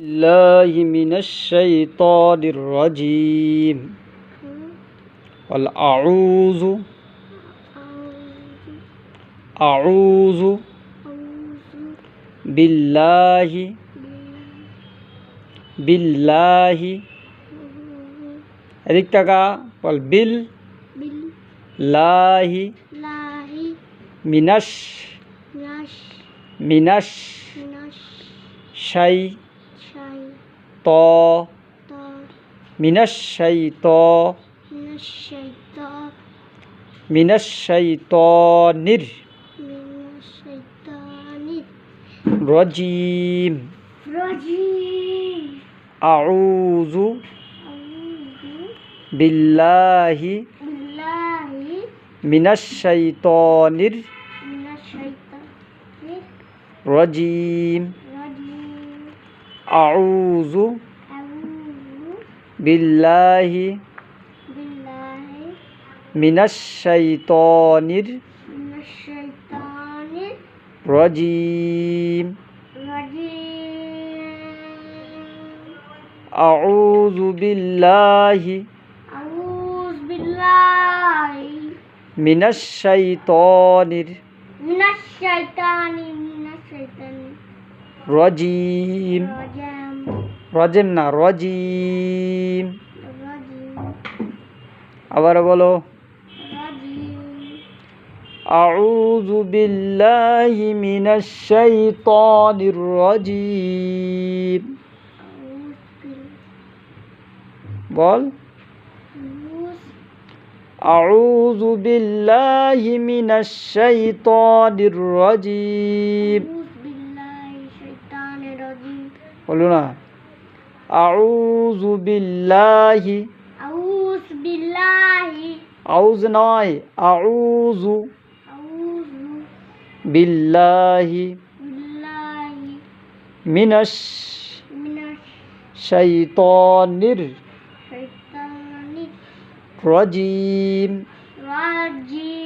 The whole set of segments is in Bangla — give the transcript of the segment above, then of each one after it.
الله من الشيطان الرجيم قل أعوذ أعوذ بالله بالله এদিক টাকা বল বিল লাহি মিনাস মিনাস শাই ত। মিনাস শাই ত মিনাস শাই ত নির। রজিম আউযু বিল্লাহি। মিনাস শাইতানির রজিম أعوذ بالله من الشيطان الرجيم أعوذ بالله من الشيطان من الشيطان من الشيطان রজিম الرجيم রজিম না রজিম الرجيم আবার বলো الرجيم أعوذ بالله من الشيطان الرجيم أعوذ বল بال- أعوذ أعوذ بالله من الشيطان الرجيم বলুন না। আউযু বিল্লাহি আউযু বিল্লাহি আউজ নয় আউযু আউযু বিল্লাহি। বিল্লাহি। মিনাশ মিনাশ শাইতানির শাইতানির রাজিম। রাজিম।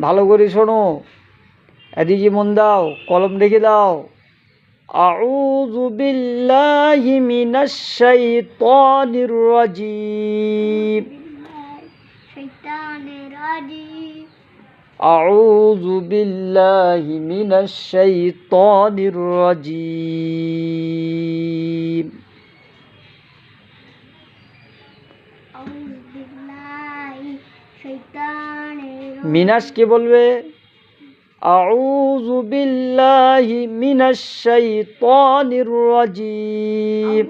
ভালো করে শোনো। এদিকে মন দাও কলম দেখে দাও। আউযু বিল্লাহি মিনাশ শাইতানির রাজিম। শাইতানির রাজিম। আউযু বিল্লাহি মিনাশ শাইতানির রাজিম। আউযু বিল্লাহি শাইতান মিনাস কি বলবে আউযু বিল্লাহি মিনাশ শাইতানির রাজিম।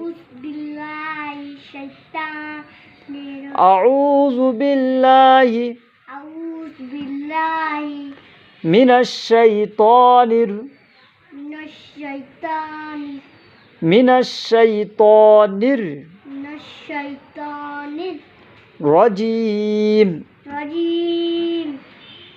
আউযু বিল্লাহি আউযু বিল্লাহি মিনাশ শাইতানির মিনাশ শাইতানির মিনাশ শাইতানির মিনাশ শাইতানির রাজিম। রাজিম।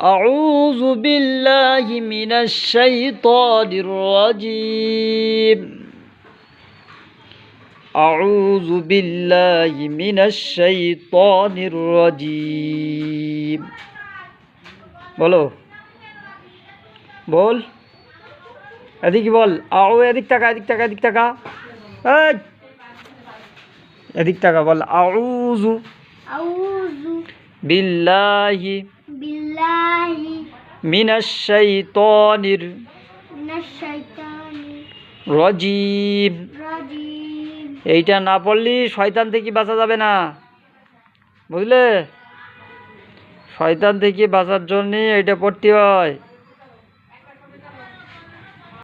أعوذ بالله من الشيطان الرجيم أعوذ بالله من الشيطان الرجيم বলো বল এদিকে বল আও এদিক টাকা এদিক টাকা এদিক টাকা এই এদিক টাকা বল আউযু أعوذ বিল্লাহি بالله মিনাশ শাইতানির من الشيطان রাজিম الرجيم এইটা না পড়লি শয়তান থেকে বাঁচা যাবে না বুঝলে শয়তান থেকে বাঁচার জন্যে এইটা পড়তে হয়